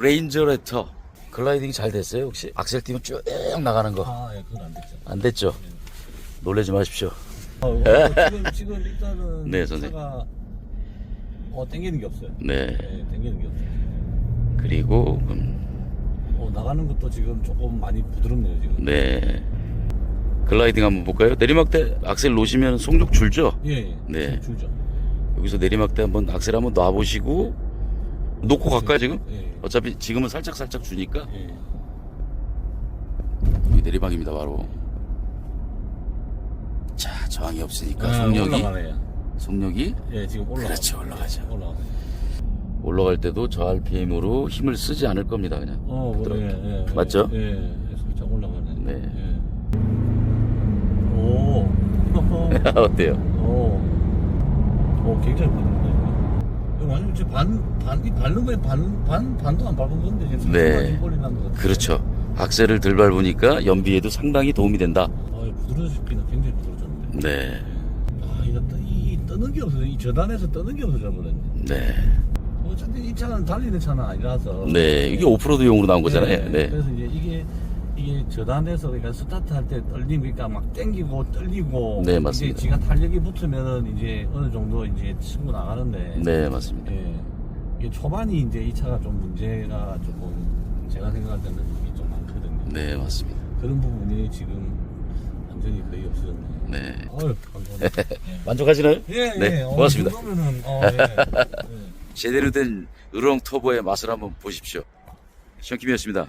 레인저 레터 글라이딩이 잘 됐어요 혹시? 악셀 띄면 쭉 나가는 거 안 아, 예, 그건 안 됐죠. 됐죠? 놀라지 마십시오 어, 어, 지금, 지금 일단은 네, 선생님. 차가 어, 땡기는 게 없어요. 네 네, 땡기는 게 없어요. 그리고 음, 어, 나가는 것도 지금 조금 많이 부드럽네요, 지금. 네 글라이딩 한번 볼까요? 내리막 때 악셀 놓으시면 속력 줄죠? 예, 예. 네. 줄- 줄죠. 여기서 내리막 때 한번 악셀 한번 놔보시고 놓고 갈까요 지금? 예. 어차피 지금은 살짝 살짝 주니까 예. 여기 내리막입니다 바로 자 저항이 없으니까 아, 속력이 올라가네요. 속력이 예, 지금 올라가. 그렇죠, 올라가죠. 올라가. 올라갈 때도 저 RPM으로 힘을 쓰지 않을 겁니다 그냥 어, 부드럽게. 예, 예, 맞죠? 예, 예, 살짝 올라가네. 네. 예. 오. 어때요? 오. 오, 굉장히 부드럽네. 이거 완전 지금 반, 반, 이 밟는 거에 반, 반, 반도 안 밟은 건데, 지금 네. 그렇죠 악셀을 덜 밟으니까 연비에도 상당히 도움이 된다 아, 부드러워지기는 굉장히 부드러워졌는데. 네 아, 이거 떠, 이 뜨는 게 없어서, 이 저단에서 뜨는 게 없어져 버렸네. 네. 어차피 이 차는 달리는 차는 아니라서. 네, 이게 오프로드용으로 나온 거잖아요. 네, 네. 그래서 이제 이게 이게 저단에서 그러니까 스타트 할 때 떨림 그러니까 막 땡기고 떨리고 네, 맞습니다. 이제 지가 탄력이 붙으면은 이제 어느 정도 이제 치고 나가는데 네, 맞습니다. 예. 이게 초반이 이제 이 차가 좀 문제가 조금 제가 생각할 때는 이게 좀 많거든요. 네, 맞습니다. 그런 부분이 지금 완전히 거의 없어졌네. 네. 어휴, 감사합니다. 만족하시나요? 예, 예. 네, 어, 고맙습니다. 이 정도면은, 어, 예. 예. 제대로 된 으렁 터보의 맛을 한번 보십시오. 시험킴이었습니다.